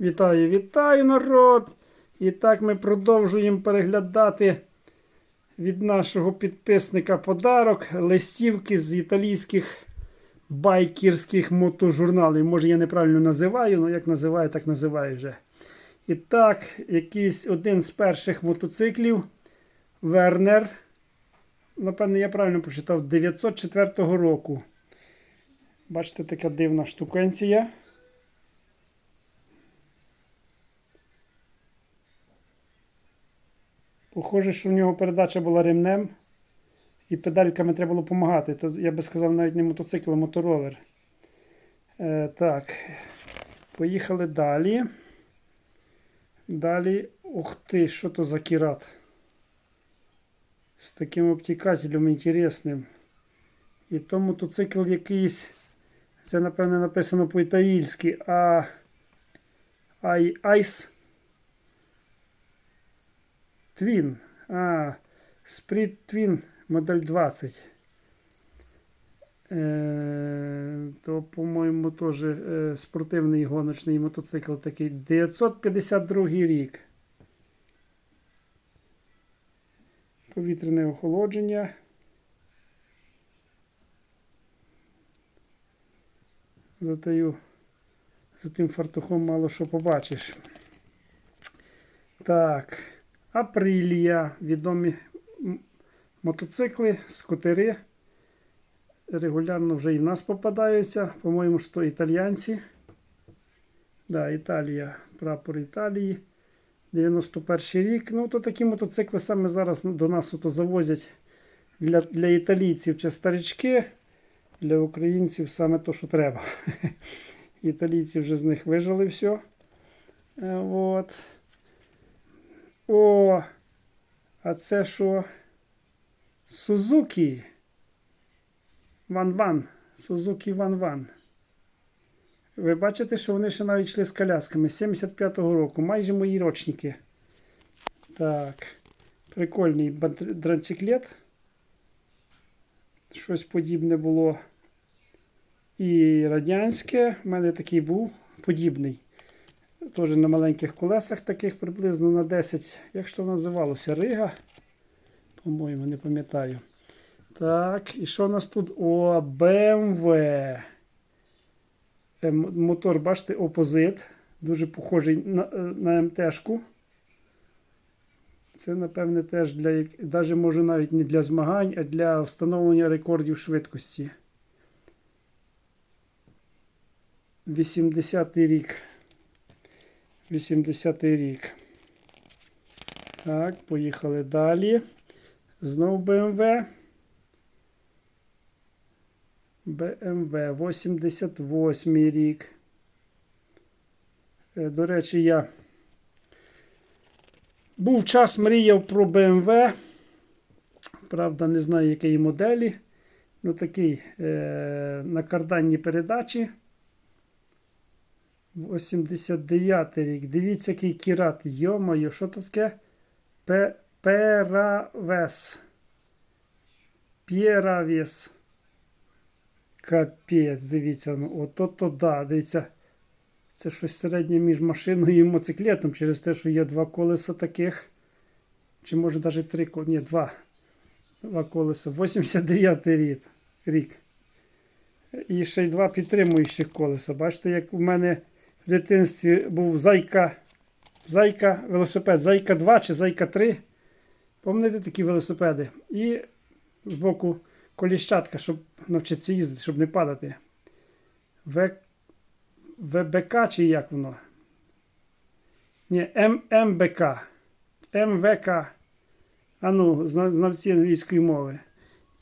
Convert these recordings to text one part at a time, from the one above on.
Вітаю, вітаю, народ! І так ми продовжуємо переглядати від нашого підписника подарок листівки з італійських байкерських мотожурналів. Може, я неправильно називаю, але як називаю, так називаю вже. І так, якийсь один з перших мотоциклів Вернер. Напевне, я правильно прочитав 904 року. Бачите, така дивна штукенція. Похоже, що в нього передача була ремнем, і педальками треба було допомагати. То я би сказав навіть не мотоцикл, а моторолер. Е, так, поїхали далі. Далі, ух ти, що то за кірат? З таким обтікателем інтересним. І то мотоцикл якийсь. Це, напевне, написано по-італійськи, а Ай- Айс. Твін. А, Sprint Twin модель 20. Е, то, по-моєму, теж е, спортивний гоночний мотоцикл такий. 952 рік. Повітряне охолодження. Затаю за тим фартухом мало що побачиш. Так. Апрілія. Відомі мотоцикли, скутери. Регулярно вже і в нас попадаються. По-моєму, що італійці. Да, Італія, прапор Італії. 91 рік. Ну, то такі мотоцикли саме зараз до нас ото завозять для, для італійців чи старички, для українців саме то, що треба. Італійці вже з них вижили все. Е, От. О, а це що? Сузукі. Ван-ван. Сузукі Ван-ван. Ви бачите, що вони ще навіть йшли з колясками 75-го року, майже мої рочники. Так. Прикольний дрантиклет. Щось подібне було. І радянське. У мене такий був подібний. Теж на маленьких колесах, таких приблизно на 10. Як що називалося? Рига. По-моєму, не пам'ятаю. Так, і що у нас тут? О, BMW. Е, Мотор, бачите, опозит. Дуже похожий на, е, на МТшку. Це, напевне, теж для даже може навіть не для змагань, а для встановлення рекордів швидкості. 80-й рік. 80-й рік. Так, поїхали далі. Знов BMW. BMW 88 рік. Е, До речі, я був час мріяв про BMW. Правда, не знаю, якої моделі. Ну, такий е, на карданні передачі. 89 рік. Дивіться, який кірат. Йо-моє, що тут таке? Пе- Перавес. П'єравес. Капець, дивіться, ну ото то да, дивіться. Це щось середнє між машиною і мотоциклетом через те, що є два колеса таких. Чи може навіть три колеса. Ні, два. Два колеса. 89 рік. рік. І ще й два підтримуючих колеса. Бачите, як у мене в дитинстві був зайка. Зайка, велосипед, Зайка 2 чи Зайка 3. Пам'ятаєте такі велосипеди? І збоку коліщатка, щоб навчитися їздити, щоб не падати. В... ВБК чи як воно? Ні. МБК. МВК. А ну, знавці англійської мови.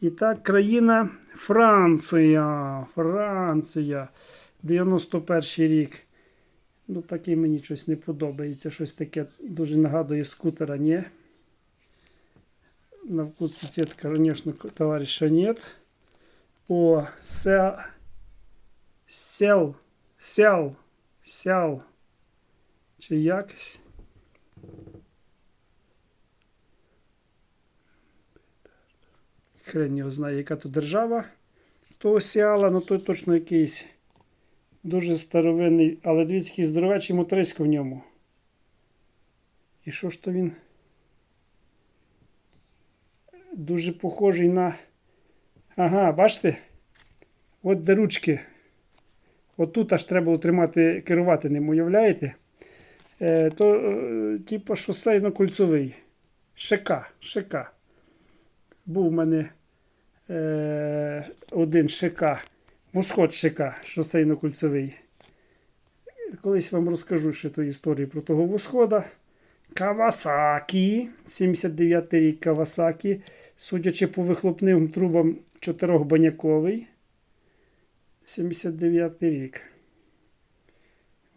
І так, країна Франція. Франція. 91 рік. Ну, таке мені щось не подобається. Щось таке дуже нагадує скутера, ні. На вкус цветка, звісно, товариша нет. О, сел, сел, сел, сел. Чи якось. Хрен його знає, яка то держава. То сіала, ну то точно якийсь Дуже старовинний, але дивіться, який здоровечий моторисько в ньому. І що ж то він? Дуже похожий на. Ага, бачите? От де ручки. Отут аж треба утримати, керувати ним, уявляєте? Е, то, е, типу, шосейно-кольцовий. ШК, ШК. Був в мене е, один ШК, восход ШК, шосейно-кольцевий. Колись вам розкажу ще ту історію про того восхода. Кавасакі, 79 й рік Кавасакі, судячи по вихлопним трубам чотирьохбаняковий. 79 рік.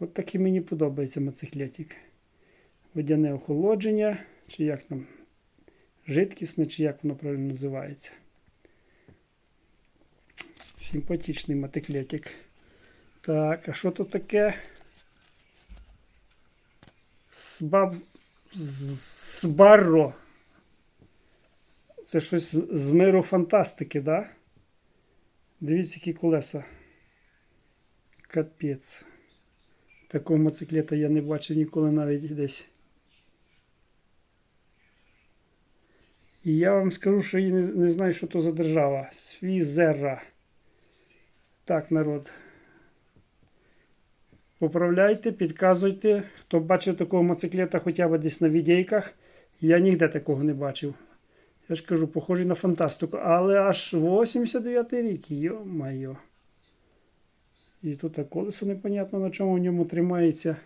От такий мені подобається мотоциклетик. Водяне охолодження, чи як там, жидкісне, чи як воно правильно називається. Симпатичний мотоциклетик. Так, а що тут таке? Сбаб... Сбарро. Це щось з миру фантастики, да? Дивіться, які колеса. Капець. Такого мотоциклета я не бачив ніколи навіть десь. І я вам скажу, що я не знаю, що то за держава. Свізера. Так, народ. Поправляйте, підказуйте. Хто бачив такого мотоциклета хоча б десь на відейках. Я ніде такого не бачив. Я ж кажу, похожий на фантастику. Але аж 89 рік, йо-майо. І тут так колесо непонятно, на чому в ньому тримається.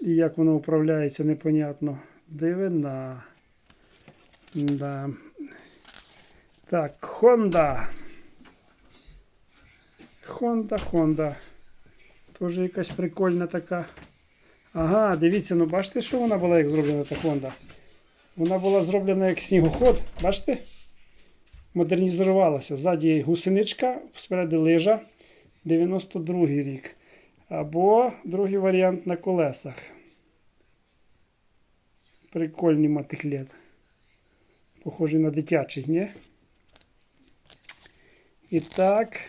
І як воно управляється, непонятно. Дивина. Да. Так, Honda. Honda, Honda. Тоже якась прикольна така. Ага, дивіться, ну бачите, що вона була як зроблена та Honda? Вона була зроблена як снігоход, бачите? Модернізувалася. Ззаді гусеничка, спереду лижа. 92 рік. Або другий варіант на колесах. Прикольний мотоциклет. Похожий на дитячий, ні? І так.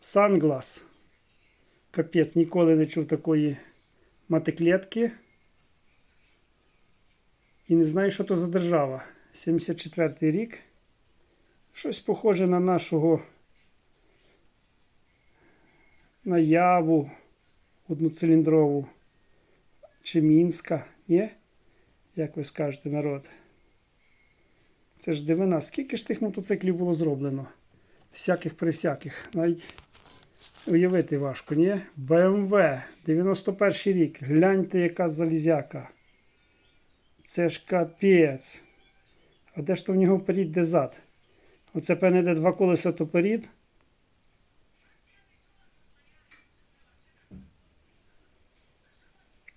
Санглас. Капець, ніколи не чув такої мотоциклетки. І не знаю, що то за держава. 74 рік. Щось похоже на нашого наяву одноциліндрову чи Мінська, ні? Як ви скажете, народ? Це ж дивина, скільки ж тих мотоциклів було зроблено? Всяких при всяких. Навіть уявити важко, ні? BMW 91 рік. Гляньте, яка залізяка. Це ж капець. А де ж то в нього перід, де зад? Оце певне, де два колеса, то перід.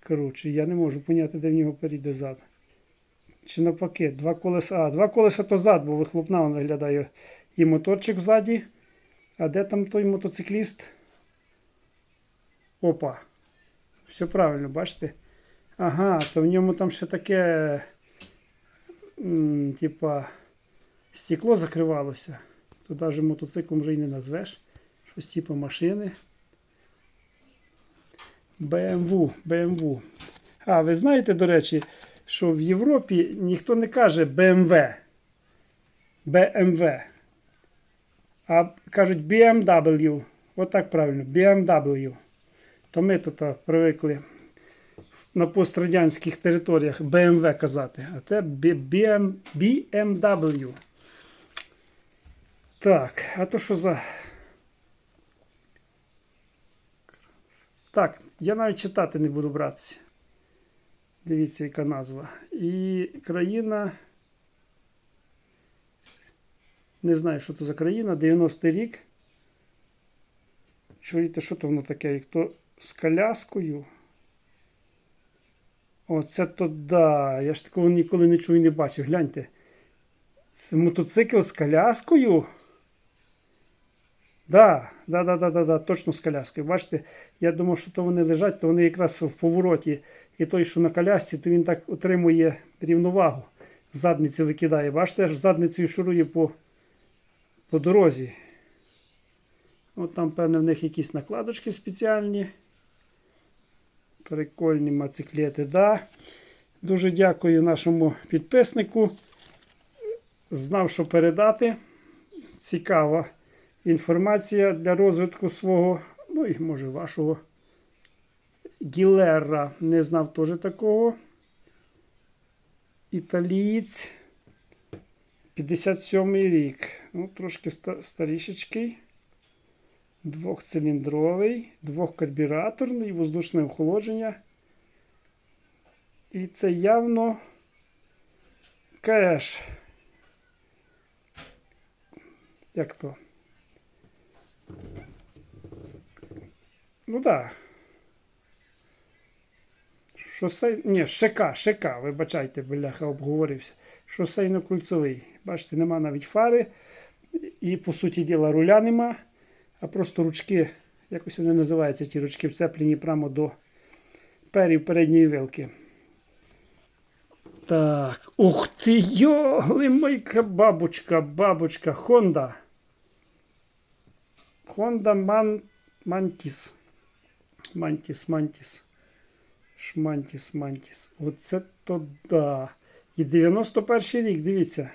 Коротше, я не можу поняти, де в нього перід, де зад. Чи навпаки, два колеса. А, два колеса то зад, бо вихлопна виглядає. І моторчик ззаді. А де там той мотоцикліст? Опа. Все правильно, бачите? Ага, то в ньому там ще таке. Типа стекло закривалося. То навіть мотоциклом вже й не назвеш. Щось типу машини. BMW, BMW. А, ви знаєте, до речі, що в Європі ніхто не каже BMW. BMW. А кажуть BMW. Отак правильно, BMW. То ми тут привикли на пострадянських територіях BMW казати. А це BMW. Так, а то що за. Так, я навіть читати не буду братися. Дивіться, яка назва. І країна. Не знаю, що це за країна. 90-й рік. Чуєте, що то воно таке? Як то з коляскою. Оце то да. Я ж такого ніколи не чув і не бачив. Гляньте. Це мотоцикл з коляскою. Да, да, да, да, да, да, точно з коляскою. Бачите, я думав, що то вони лежать, то вони якраз в повороті. І той, що на колясці, то він так отримує рівновагу. Задницю викидає. Бачите, аж задницею шурує по, по дорозі. От там, певне, в них якісь накладочки спеціальні. Прикольні мотоциклети, да. Дуже дякую нашому підписнику. Знав, що передати. Цікава інформація для розвитку свого, ну і може вашого Гілера. Не знав теж такого. Італієць. 57 рік. Ну, трошки ста- старішечкий. Двохциліндровий, двохкарбюраторний, воздушне охолодження. І це явно кеш. Як то? Ну так. Шосей... Ні, ШК, ШК, вибачайте, бляха, обговорився. Шосейно-кульцевий. Бачите, нема навіть фари. І, по суті діла, руля нема, а просто ручки, якось вони називаються, ті ручки вцеплені прямо до перів передньої вилки. Так, ух ти, йоли майка бабочка, бабочка, Honda. Honda Man... Mantis. Mantis, Mantis. Шмантіс, Мантіс. Оце то да. І 91 рік, дивіться.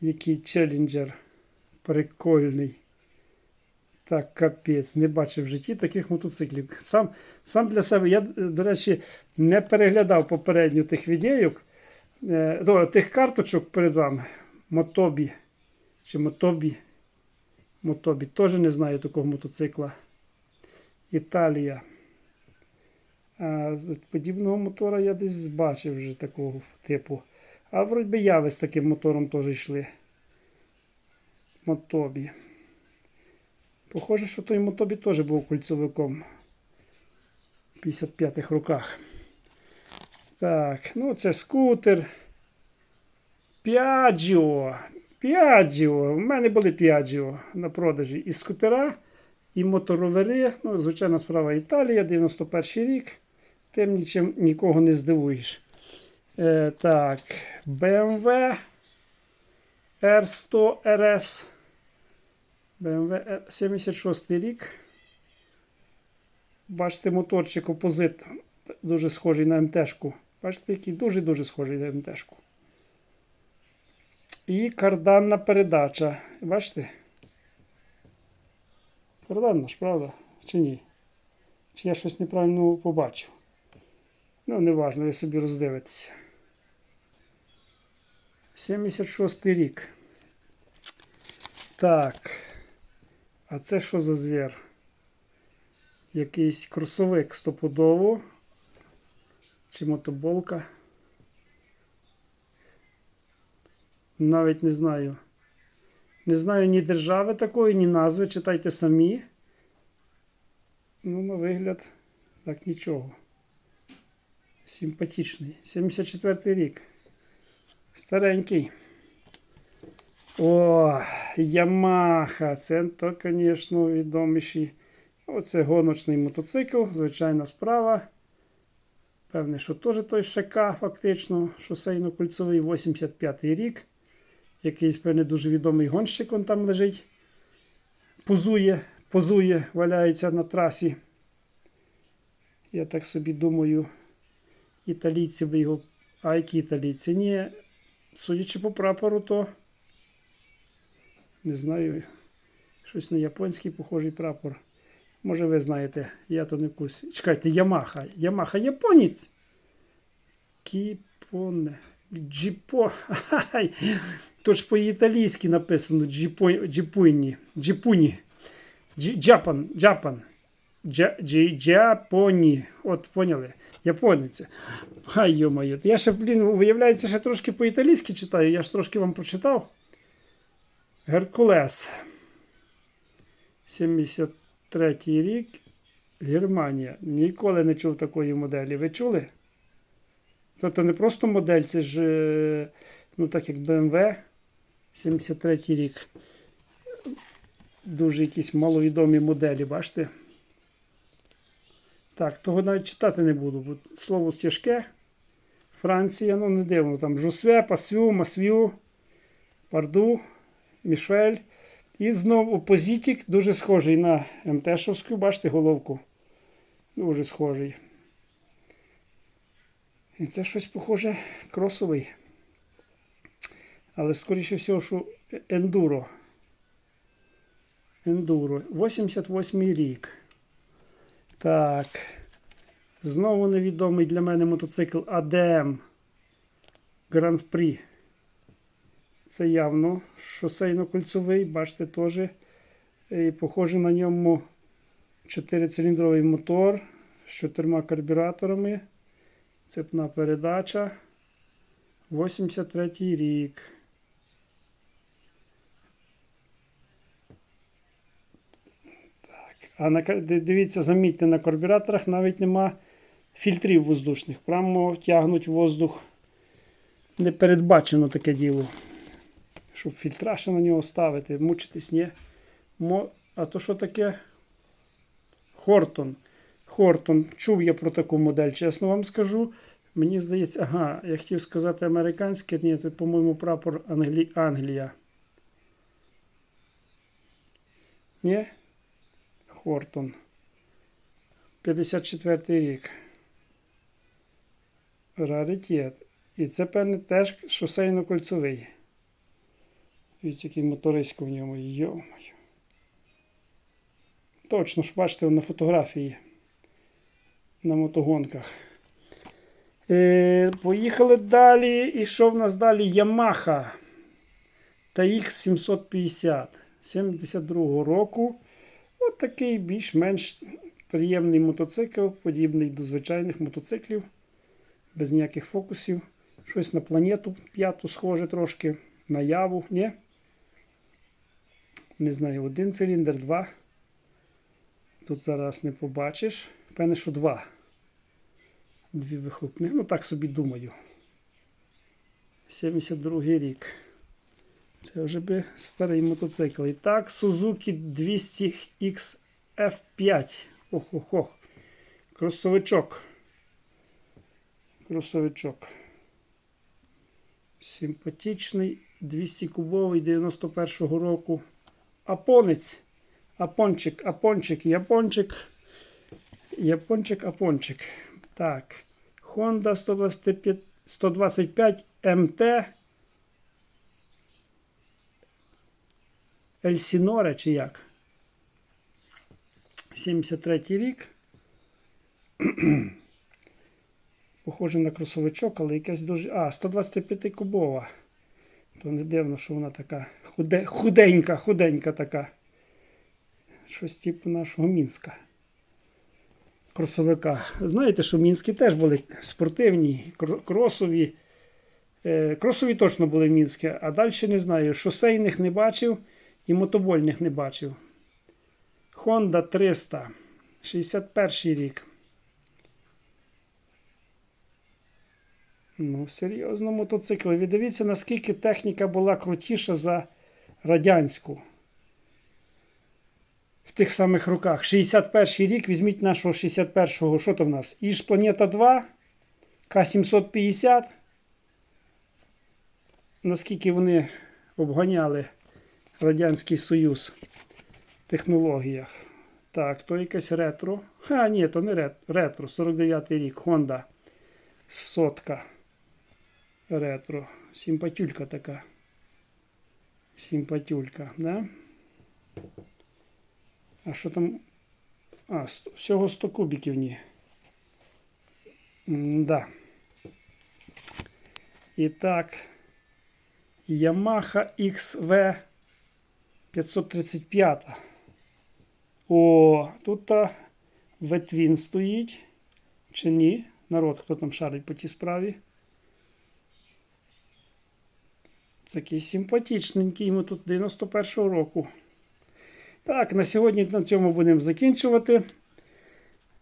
Який челленджер. Прикольний. Так, капець. Не бачив в житті таких мотоциклів. Сам, сам для себе, я, до речі, не переглядав попередньо тих відеїк, е, тих карточок перед вами. Мотобі. Чи Мотобі. Мотобі. Теж не знаю такого мотоцикла. Італія. А, подібного мотора я десь бачив вже такого типу. А вроді яви з таким мотором теж йшли. Мотобі. Похоже, що той мотобі теж був кольцовиком. В 55-х роках. Так, ну це скутер. Піаджіо. Піаджіо. У мене були Піаджіо на продажі. І скутера, і моторовери. Ну, звичайна справа Італія, 91 рік. Тим нічим нікого не здивуєш. Е, так, BMW R100 RS. BMW 76 рік. Бачите, моторчик опозит. Дуже схожий на МТшку. Бачите, який дуже-дуже схожий на МТшку. І карданна передача. Бачите? Карданна ж, правда? Чи ні? Чи я щось неправильно побачив? Ну, неважно, ви собі роздивитеся. 76 рік. Так. А це що за звір? Якийсь кросовик стопудово. Чи мотоболка? Навіть не знаю. Не знаю ні держави такої, ні назви. Читайте самі. Ну, на вигляд, так нічого. Симпатичний. 74 рік. Старенький. О, Ямаха. Це то, звісно, відоміший. Оце гоночний мотоцикл, звичайна справа. Певне, що теж той ШК, фактично, шосейно-кольцовий 85-й рік. Якийсь, певне, дуже відомий гонщик он там лежить. Позує, позує, валяється на трасі. Я так собі думаю, італійці би його. А які італійці? Ні, судячи по прапору, то не знаю. Щось на японський похожий прапор. Може, ви знаєте, я то не в курсі. Чекайте, Ямаха. Ямаха японець. Кіпоне. Джіпо. То ж по-італійськи написано джіпуні. Джіпуні. Джі- Джапан. Джапан. Джапоні. От поняли. Японець. Ай, йо-моє. Я ще, блін, виявляється, ще трошки по-італійськи читаю. Я ж трошки вам прочитав. Геркулес. 73 рік. Германія. Ніколи не чув такої моделі. Ви чули? Тобто не просто модель, це ж, е, ну так як BMW 73 рік. Дуже якісь маловідомі моделі, бачите? Так, того навіть читати не буду, бо слово тяжке. Франція, ну не дивно, там Жусве, Пасвю, Масвю, Парду, Мішель. І знову опозитік, дуже схожий на МТ-шовську, бачите головку. Дуже схожий. І це щось похоже кросовий. Але скоріше всього, що ендуро. Ендуро. 88 рік. Так. Знову невідомий для мене мотоцикл ADM Grand Prix. Це явно шосейно-кольцовий, бачите, теж. Похоже на ньому 4-циліндровий мотор з чотирма карбюраторами. Цепна передача. 83 рік. Так. А на, дивіться, замітьте, на карбюраторах навіть нема фільтрів воздушних. Прямо тягнуть воздух. Не передбачено таке діло. Щоб фільтра ще на нього ставити, мучитись, ні. Мо... А то що таке? Хортон. Хортон. Чув я про таку модель, чесно вам скажу. Мені здається, ага, я хотів сказати американське, ні, це, по-моєму, прапор Англі... Англія. Ні? Хортон. 54 рік. Раритет. І це, певне, теж шосейно-кольцовий. Дивіться, який моторисько в ньому. Йо-моє. Точно ж бачите на фотографії на мотогонках. Е, поїхали далі. І що в нас далі? Yamaha TX 750 72 року. От такий більш-менш приємний мотоцикл, подібний до звичайних мотоциклів. Без ніяких фокусів. Щось на планету п'яту схоже трошки. На яву, ні? Не знаю, один циліндр, два. Тут зараз не побачиш. Певне, що два. Дві вихлопні. Ну, так собі думаю. 72 рік. Це вже би старий мотоцикл. І так, Suzuki 200 XF5. Ох-ох-ох. Кросовичок. Кросовичок. Симпатичний, 200 кубовий 91-го року. Апонець. Апончик, апончик, япончик. Япончик, апончик. Так. Honda 125, 125 MT. Ельсіноре чи як? 73 рік. Похоже на кросовичок, але якась дуже. А, 125 кубова. То не дивно, що вона така худе... худенька, худенька така. Щось типу нашого Мінська. Кросовика. Знаєте, що мінські теж були спортивні, кросові. Е, кросові точно були мінські, а далі не знаю. Шосейних не бачив і мотобольних не бачив. Honda 300. 61 рік. Ну, серйозно мотоцикли. Ви дивіться, наскільки техніка була крутіша за радянську. В тих самих роках. 61 рік, візьміть нашого 61-го, що то в нас? Іж Планета 2, К750. Наскільки вони обганяли Радянський Союз технологіях. Так, то якесь ретро. А, ні, то не рет- ретро. 49 рік. Honda. Сотка. Ретро. Симпатюлька така. Симпатюлька, да? А що там? А, всього 100 кубиків ні. Да. І так. Yamaha XV 535. О, тут ветвін стоїть. Чи ні? Народ, хто там шарить по тій справі. Такий симпатичненький йому тут 91-го року. Так, на сьогодні на цьому будемо закінчувати.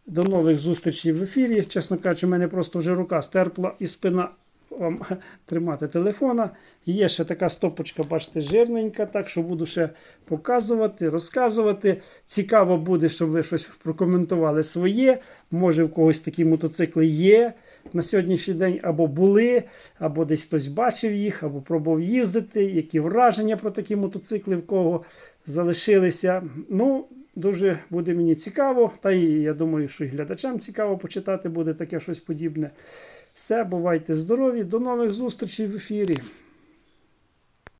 До нових зустрічей в ефірі. Чесно кажучи, у мене просто вже рука стерпла і спина вам тримати телефона. Є ще така стопочка, бачите, жирненька, так що буду ще показувати, розказувати. Цікаво буде, щоб ви щось прокоментували своє. Може, в когось такі мотоцикли є. на сьогоднішній день або були, або десь хтось бачив їх, або пробував їздити, які враження про такі мотоцикли, в кого залишилися. Ну, дуже буде мені цікаво, та і я думаю, що і глядачам цікаво почитати буде таке щось подібне. Все, бувайте здорові, до нових зустрічей в ефірі.